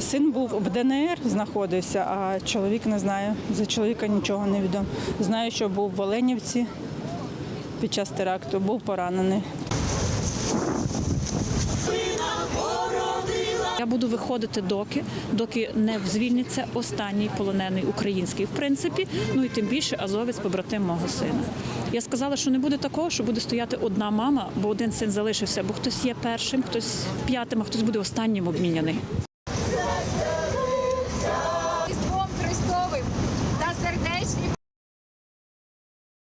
Син був в ДНР, знаходився, а чоловік не знаю. За чоловіка нічого не відомо. Знаю, що був в Оленівці під час теракту, був поранений. Я буду виходити доки, доки не звільниться останній полонений український. В принципі, ну і тим більше азовець побратим мого сина. Я сказала, що не буде такого, що буде стояти одна мама, бо один син залишився, бо хтось є першим, хтось п'ятим, а хтось буде останнім обміняний.